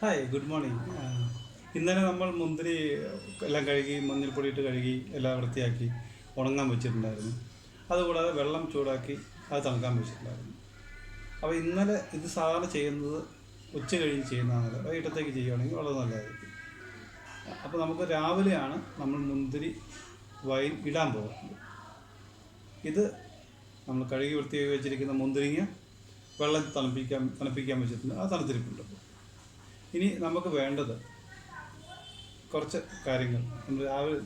Hi good morning ഇന്നലെ നമ്മൾ മുന്തിരി എല്ലാം കഴുകി മഞ്ഞൾപ്പൊടി ഇട്ട് കഴുകി എല്ലാം വൃത്തിയാക്കി ഉണങ്ങാൻ വെച്ചിട്ടുണ്ടായിരുന്നു. അതുകൂടാതെ വെള്ളം ചൂടാക്കി അത് തണുക്കാൻ വെച്ചിട്ടുണ്ടായിരുന്നു. അപ്പോൾ ഇന്നലെ ഇത് സാധാരണ ചെയ്യുന്നത് ഉച്ച കഴിഞ്ഞ് ചെയ്യുന്നതാണ് വൈകിട്ടത്തേക്ക് ചെയ്യുകയാണെങ്കിൽ വളരെ നല്ലതായിരിക്കും. അപ്പോൾ നമുക്ക് രാവിലെയാണ് നമ്മൾ മുന്തിരി വൈൻ ഇടാൻ പോകുന്നത്. ഇത് നമ്മൾ കഴുകി വൃത്തിയാക്കി വെച്ചിരിക്കുന്ന മുന്തിരിങ്ങ വെള്ളം തണുപ്പിക്കാൻ തണുപ്പിക്കാൻ വെച്ചിട്ടുണ്ട്. ആ തണുത്തിരിപ്പുണ്ട്. ഇനി നമുക്ക് വേണ്ടത് കുറച്ച് കാര്യങ്ങൾ. നമ്മൾ രാവിലെ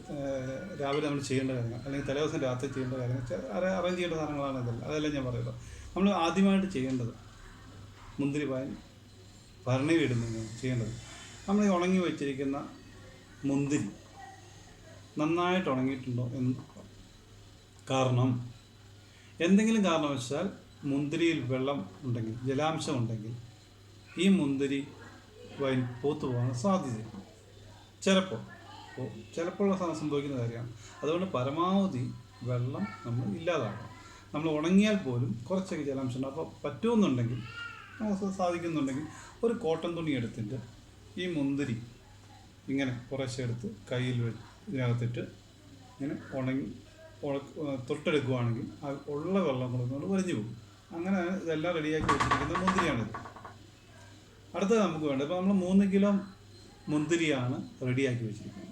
രാവിലെ നമ്മൾ ചെയ്യേണ്ട കാര്യങ്ങൾ അല്ലെങ്കിൽ തലേദിവസം രാത്രി ചെയ്യേണ്ട കാര്യങ്ങൾ അറേഞ്ച് ചെയ്യേണ്ട സാധനങ്ങളാണ് ഇതെല്ലാം. അതെല്ലാം ഞാൻ പറയുന്നത് നമ്മൾ ആദ്യമായിട്ട് ചെയ്യേണ്ടത് മുന്തിരി പായൻ ഭരണി ഇടുന്നത് ചെയ്യേണ്ടത് നമ്മൾ ഉണങ്ങി വെച്ചിരിക്കുന്ന മുന്തിരി നന്നായിട്ട് ഉണങ്ങിയിട്ടുണ്ടോ എന്ന് കാരണം എന്തെങ്കിലും കാരണവശാൽ മുന്തിരിയിൽ വെള്ളം ഉണ്ടെങ്കിൽ ജലാംശം ഉണ്ടെങ്കിൽ ഈ മുന്തിരി വൈൻ പൂത്തു പോകാൻ സാധ്യതയുണ്ട് ചിലപ്പോൾ ചിലപ്പോൾ സംഭവിക്കുന്ന കാര്യമാണ്. അതുകൊണ്ട് പരമാവധി വെള്ളം നമ്മൾ ഇല്ലാതാക്കണം. നമ്മൾ ഉണങ്ങിയാൽ പോലും കുറച്ചൊക്കെ ജലാംശം അപ്പോൾ പറ്റുമെന്നുണ്ടെങ്കിൽ നമുക്ക് സാധിക്കുന്നുണ്ടെങ്കിൽ ഒരു കോട്ടൺ തുണി എടുത്തിട്ട് ഈ മുന്തിരി ഇങ്ങനെ കുറേശ്ശെ എടുത്ത് കയ്യിൽ ഇതിനകത്തിട്ട് ഇങ്ങനെ ഉണങ്ങി തൊട്ടെടുക്കുകയാണെങ്കിൽ ഉള്ള വെള്ളം കൊടുക്കുന്നത് വലിഞ്ഞു പോകും. അങ്ങനെ ഇതെല്ലാം റെഡിയാക്കി വെച്ചിരിക്കുന്ന മുന്തിരിയാണിത്. അടുത്തത് നമുക്ക് വേണ്ട ഇപ്പോൾ നമ്മൾ മൂന്ന് കിലോ മുന്തിരിയാണ് റെഡിയാക്കി വെച്ചിരിക്കുന്നത്.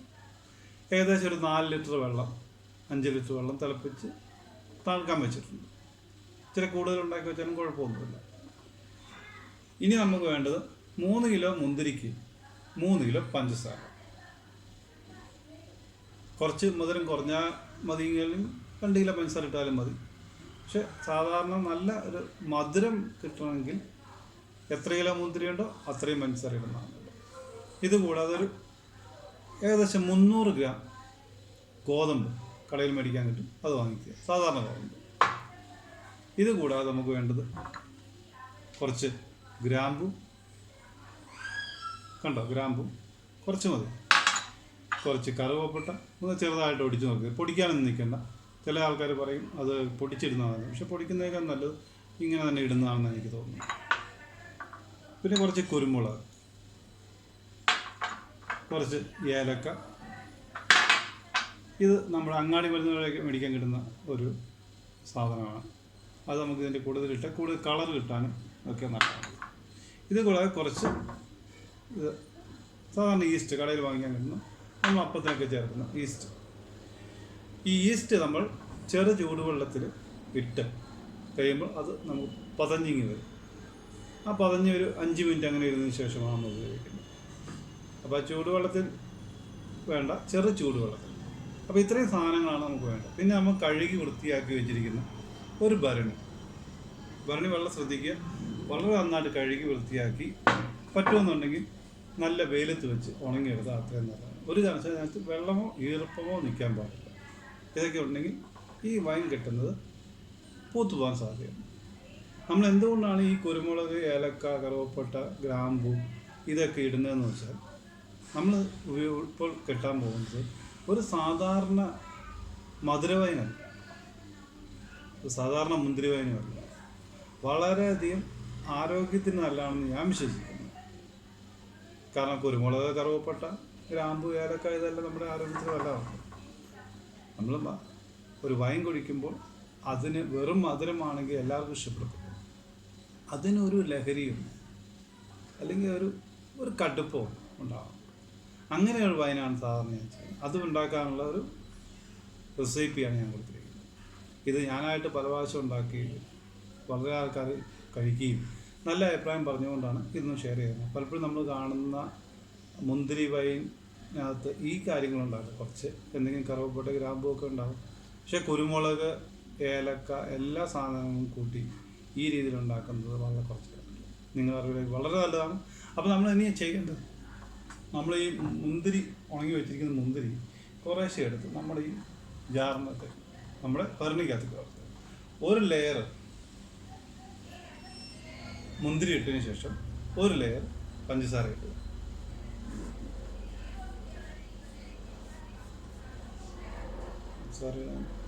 ഏകദേശം ഒരു നാല് ലിറ്റർ വെള്ളം അഞ്ച് ലിറ്റർ വെള്ളം തിളപ്പിച്ച് തണുക്കാൻ വെച്ചിട്ടുണ്ട്. ഇച്ചിരി കൂടുതൽ ഉണ്ടാക്കി വെച്ചാലും കുഴപ്പമൊന്നുമില്ല. ഇനി നമുക്ക് വേണ്ടത് മൂന്ന് കിലോ മുന്തിരിക്ക് മൂന്ന് കിലോ പഞ്ചസാര. കുറച്ച് മധുരം കുറഞ്ഞാൽ മതിയെങ്കിലും രണ്ട് കിലോ പഞ്ചസാര ഇട്ടാലും മതി. പക്ഷെ സാധാരണ നല്ല ഒരു മധുരം കിട്ടണമെങ്കിൽ എത്ര കിലോ മുന്തിരി ഉണ്ടോ അത്രയും ഇത് കൂടാതെ ഒരു ഏകദേശം മുന്നൂറ് ഗ്രാം ഗോതമ്പ് കടയിൽ മേടിക്കാൻ കിട്ടും. അത് വാങ്ങിക്കുക. സാധാരണ ഗോതമ്പ്. ഇത് കൂടാതെ നമുക്ക് വേണ്ടത് കുറച്ച് ഗ്രാമ്പു. കണ്ടോ? ഗ്രാമ്പു. കുറച്ച് മതി. കുറച്ച് കറുവപ്പട്ട. ഒന്ന് ചെറുതായിട്ട് ഒടിച്ചു നോക്കുക പൊടിക്കാനൊന്നും നിൽക്കണ്ട. ചില ആൾക്കാർ പറയും അത് പൊടിച്ചിടുന്നതാണ്. പക്ഷെ പൊടിക്കുന്നതിനേക്കാൾ നല്ലത് ഇങ്ങനെ തന്നെ ഇടുന്നതാണെന്ന് എനിക്ക് തോന്നുന്നു. പിന്നെ കുറച്ച് കുരുമുളക്. കുറച്ച് ഏലക്ക. ഇത് നമ്മൾ അങ്ങാടി മരുന്നുകളൊക്കെ മേടിക്കാൻ കിട്ടുന്ന ഒരു സാധനമാണ്. അത് നമുക്ക് ഇതിന്റെ കൂടുതലിട്ട് കൂടുതൽ കളർ കിട്ടാനും ഒക്കെ നല്ലതാണ്. ഇത് കൂടാതെ കുറച്ച് ഇത് സാധാരണ ഈസ്റ്റ് കടയിൽ വാങ്ങിക്കാൻ കിട്ടുന്ന നമ്മൾ അപ്പത്തിനൊക്കെ ചേർക്കുന്ന ഈസ്റ്റ് ഈ ഈസ്റ്റ് നമ്മൾ ചെറു ചൂടുവെള്ളത്തിൽ ഇട്ട് കഴിയുമ്പോൾ അത് നമുക്ക് പതഞ്ഞിങ്ങി വരും. ആ പതഞ്ഞ് ഒരു അഞ്ച് മിനിറ്റ് അങ്ങനെ ഇരുന്നതിന് ശേഷമാണ് നമ്മൾ ഉപയോഗിക്കുന്നത്. അപ്പോൾ ആ ചൂടുവെള്ളത്തിൽ വേണ്ട ചെറു ചൂടുവെള്ളത്തിൽ. അപ്പോൾ ഇത്രയും സാധനങ്ങളാണ് നമുക്ക് വേണ്ടത്. പിന്നെ നമ്മൾ കഴുകി വൃത്തിയാക്കി വെച്ചിരിക്കുന്ന ഒരു ഭരണി. ഭരണി വെള്ളം ശ്രദ്ധിക്കുക. വളരെ നന്നായിട്ട് കഴുകി വൃത്തിയാക്കി പറ്റുമെന്നുണ്ടെങ്കിൽ നല്ല വെയിലത്ത് വെച്ച് ഉണങ്ങിയെടുത്താൽ അത്രയും നല്ലതാണ്. ഒരു കാരണവശാലും വെള്ളമോ ഈർപ്പമോ നിൽക്കാൻ പാടില്ല. ഇതൊക്കെ ഉണ്ടെങ്കിൽ ഈ വൈൻ കിട്ടുന്നത് പൂത്തു പോകാൻ സാധ്യതയുണ്ട്. നമ്മൾ എന്തുകൊണ്ടാണ് ഈ കുരുമുളക് ഏലക്ക കറുവപ്പട്ട ഗ്രാമ്പു ഇതൊക്കെ ഇടുന്നതെന്ന് വെച്ചാൽ നമ്മൾ ഇപ്പോൾ കിട്ടാൻ പോകുന്നത് ഒരു സാധാരണ മധുരവൈനല്ല. സാധാരണ മുന്തിരി വൈനുമല്ല വളരെയധികം ആരോഗ്യത്തിന് നല്ലതാണെന്ന് ഞാൻ വിശ്വസിക്കുന്നു. കാരണം കുരുമുളക് കറുവപ്പട്ട ഗ്രാമ്പു ഏലക്ക ഇതെല്ലാം നമ്മുടെ ആരോഗ്യത്തിന് നല്ലതാണ്. നമ്മൾ ഒരു വൈൻ കുടിക്കുമ്പോൾ അതിന് വെറും മധുരമാണെങ്കിൽ എല്ലാവർക്കും ഇഷ്ടപ്പെടും. അതിനൊരു ലഹരിയും അല്ലെങ്കിൽ ഒരു ഒരു കടുപ്പോ ഉണ്ടാവും അങ്ങനെ ഒരു വൈനാണ് സാധാരണ ഞാൻ ചെയ്യുന്നത്. അത് ഉണ്ടാക്കാനുള്ള ഒരു റെസിപ്പിയാണ് ഞാൻ കൊടുത്തിരിക്കുന്നത്. ഇത് ഞാനായിട്ട് പല പ്രാവശ്യം ഉണ്ടാക്കി വളരെ ആൾക്കാർ കഴിക്കുകയും നല്ല അഭിപ്രായം പറഞ്ഞുകൊണ്ടാണ് ഇതൊന്നും ഷെയർ ചെയ്യുന്നത്. പലപ്പോഴും നമ്മൾ കാണുന്ന മുന്തിരി വൈനകത്ത് ഈ കാര്യങ്ങളുണ്ടാകും. കുറച്ച് എന്തെങ്കിലും കറുവപ്പട്ട ഒക്കെ ഉണ്ടാകും. പക്ഷേ കുരുമുളക് ഏലക്ക എല്ലാ സാധനങ്ങളും കൂട്ടി ഈ രീതിയിൽ ഉണ്ടാക്കുന്നത് വളരെ കുറച്ച് നിങ്ങൾ അറിവിലേക്ക് വളരെ നല്ലതാണ്. അപ്പോൾ നമ്മൾ ഇനി ചെയ്യേണ്ടത് നമ്മൾ ഈ മുന്തിരി ഉണങ്ങി വെച്ചിരിക്കുന്ന മുന്തിരി കുറേശ്ശെ എടുത്ത് നമ്മൾ ഈ ജാറിനകത്ത് നമ്മുടെ ഭരണിക്കകത്ത് ചേർത്ത്. ഒരു ലെയർ മുന്തിരി ഇട്ടതിന് ശേഷം ഒരു ലെയർ പഞ്ചസാര ഇട്ടു. പഞ്ചസാര ഇടാൻ അങ്ങനെ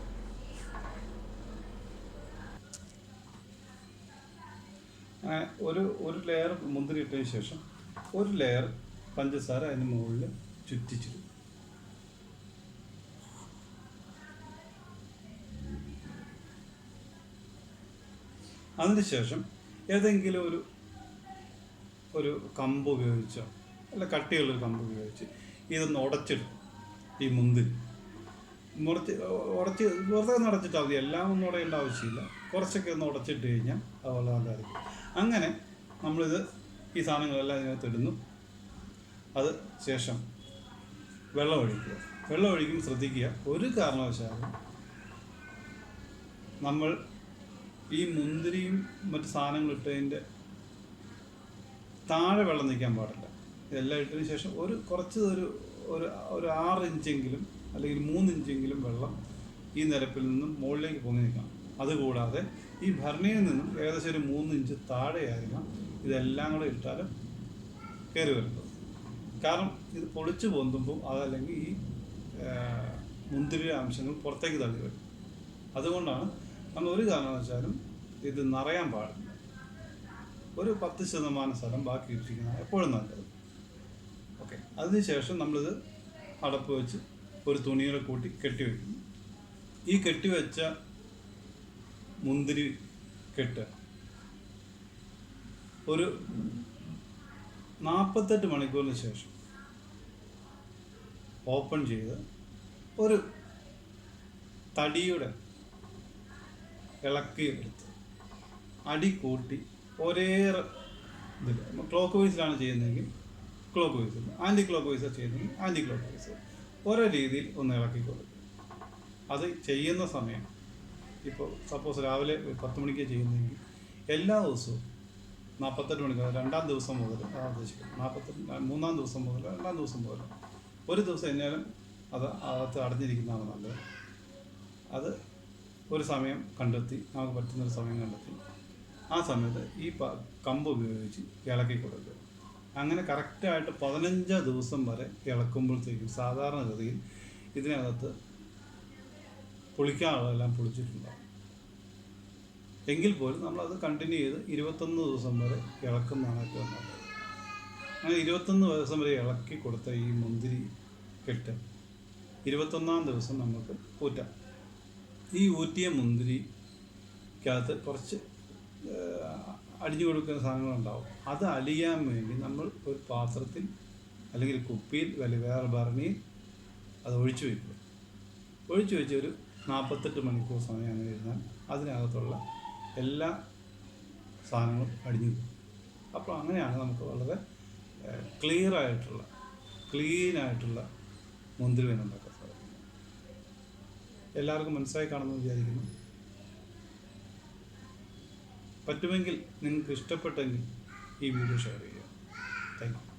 ഒരു ഒരു ലെയർ മുന്തിരി ഇട്ടതിന് ശേഷം ഒരു ലെയർ പഞ്ചസാര അതിന് മുകളിൽ ചുറ്റിച്ചിടും. അതിനുശേഷം ഏതെങ്കിലും ഒരു ഒരു കമ്പ് ഉപയോഗിച്ചോ അല്ല കട്ടിയുള്ളൊരു കമ്പ് ഉപയോഗിച്ച് ഇതൊന്ന് ഉടച്ചിടും ഈ മുന്തിരി. മുറച്ച് ഉറച്ച് വെറുതെ ഒന്ന് അടച്ചിട്ടാൽ മതി. എല്ലാം ഒന്നും ഉടയേണ്ട ആവശ്യമില്ല. കുറച്ചൊക്കെ ഒന്ന് ഉടച്ചിട്ട് കഴിഞ്ഞാൽ അത് വളരെ നല്ലതായിരിക്കും അങ്ങനെ നമ്മളിത് ഈ സാധനങ്ങളെല്ലാം ഇതിനകത്ത് ഇടുന്നു. അത് ശേഷം വെള്ളം ഒഴിക്കുക. വെള്ളം ഒഴിക്കുമ്പോൾ ശ്രദ്ധിക്കുക. ഒരു കാരണവശാലും നമ്മൾ ഈ മുന്തിരിയും മറ്റു സാധനങ്ങളും ഇട്ടതിന്റെ താഴെ വെള്ളം നിൽക്കാൻ പാടില്ല. ഇതെല്ലാം ഇട്ടതിന് ശേഷം ഒരു കുറച്ച് ഒരു ഒരു ആറ് ഇഞ്ചെങ്കിലും അല്ലെങ്കിൽ മൂന്നിഞ്ചെങ്കിലും വെള്ളം ഈ നിരപ്പിൽ നിന്നും മുകളിലേക്ക് പൊങ്ങി നിൽക്കണം അതുകൂടാതെ ഈ ഭരണിയിൽ നിന്നും ഏകദേശം ഒരു മൂന്ന് ഇഞ്ച് താഴെയായിരിക്കണം ഇതെല്ലാം കൂടെ ഇട്ടാലും കയറി വരുന്നത് കാരണം ഇത് പൊളിച്ചു പൊന്തുമ്പോൾ അതല്ലെങ്കിൽ ഈ മുന്തിരി അംശങ്ങൾ പുറത്തേക്ക് തള്ളി വരും. അതുകൊണ്ടാണ് നമ്മൾ ഒരു കാരണവശാലും ഇത് നിറയാൻ പാടില്ല. ഒരു പത്ത് ശതമാനം സ്ഥലം ബാക്കി ഇട്ടിരിക്കുന്നതാണ് എപ്പോഴും നല്ലത്. ഓക്കെ. അതിനുശേഷം നമ്മളിത് അടപ്പ് വെച്ച് ഒരു തുണിയുടെ കൂട്ടി കെട്ടി വയ്ക്കുന്നു ഈ കെട്ടിവെച്ച മുന്തിരി കെട്ട് ഒരു നാൽപ്പത്തെട്ട് മണിക്കൂറിന് ശേഷം ഓപ്പൺ ചെയ്ത് ഒരു തടിയുടെ ഇളക്കി എടുത്ത് അടി കൂട്ടി ഒരേ ഇതിൽ ക്ലോക്ക് വൈസിലാണ് ചെയ്യുന്നതെങ്കിൽ ക്ലോക്ക് വൈസ് ആന്റി ക്ലോക്ക് വൈസാണ് ചെയ്യുന്നതെങ്കിൽ ആന്റി ക്ലോക്ക് വൈസ്. ഓരോ രീതിയിൽ ഒന്ന് ഇളക്കി കൊടുക്കും അത് ചെയ്യുന്ന സമയം ഇപ്പോൾ സപ്പോസ് രാവിലെ പത്ത് മണിക്ക് ചെയ്യുന്നെങ്കിൽ എല്ലാ ദിവസവും നാൽപ്പത്തെട്ട് മണിക്കൂർ രണ്ടാം ദിവസം മുതൽ ആ ഉദ്ദേശിക്കുന്നത് നാൽപ്പത്തെട്ട് മൂന്നാം ദിവസം മുതൽ രണ്ടാം ദിവസം മുതൽ ഒരു ദിവസം എന്നാലും അത് അകത്ത് അടഞ്ഞിരിക്കുന്നതാണ് നല്ലത്. അത് ഒരു സമയം കണ്ടെത്തി നമുക്ക് പറ്റുന്നൊരു സമയം കണ്ടെത്തി ആ സമയത്ത് ഈ കമ്പ് ഉപയോഗിച്ച് ഇളക്കി കൊടുക്കുക. അങ്ങനെ കറക്റ്റായിട്ട് പതിനഞ്ച് ദിവസം വരെ ഇളക്കുമ്പോഴത്തേക്കും സാധാരണഗതിയിൽ ഇതിനകത്ത് പുളിക്കാനുള്ളതെല്ലാം പുളിച്ചിട്ടുണ്ടാകും എങ്കിൽ പോലും നമ്മളത് കണ്ടിന്യൂ ചെയ്ത് ഇരുപത്തൊന്ന് ദിവസം വരെ ഇളക്കുന്നതാണ് ഏറ്റവും നല്ലത്. അങ്ങനെ ഇരുപത്തൊന്ന് ദിവസം വരെ ഇളക്കി കൊടുത്ത ഈ മുന്തിരി കെട്ട് ഇരുപത്തൊന്നാം ദിവസം നമുക്ക് ഊറ്റാം. ഈ ഊറ്റിയ മുന്തിരിക്കകത്ത് കുറച്ച് അടിഞ്ഞു കൊടുക്കുന്ന സാധനങ്ങളുണ്ടാവും അത് അലിയാൻ വേണ്ടി നമ്മൾ ഒരു പാത്രത്തിൽ അല്ലെങ്കിൽ കുപ്പിയിൽ അല്ലെങ്കിൽ വേറെ ഭരണിയിൽ അത് ഒഴിച്ചു വയ്ക്കുക ഒഴിച്ചു വെച്ച് ഒരു നാൽപ്പത്തെട്ട് മണിക്കൂർ സമയം അങ്ങനെ ഇരുന്നാൽ അതിനകത്തുള്ള എല്ലാ സാധനങ്ങളും അടിഞ്ഞു പോകും. അപ്പോൾ അങ്ങനെയാണ് നമുക്ക് വളരെ ക്ലിയർ ആയിട്ടുള്ള ക്ലീൻ ആയിട്ടുള്ള മുന്തിരി ഉണ്ടാക്കാൻ സാധിക്കുന്നത്. എല്ലാവർക്കും മനസ്സിലായി കാണുമെന്ന് വിചാരിക്കുന്നു. പറ്റുമെങ്കിൽ നിങ്ങൾക്ക് ഇഷ്ടപ്പെട്ടെങ്കിൽ ഈ വീഡിയോ ഷെയർ ചെയ്യുക.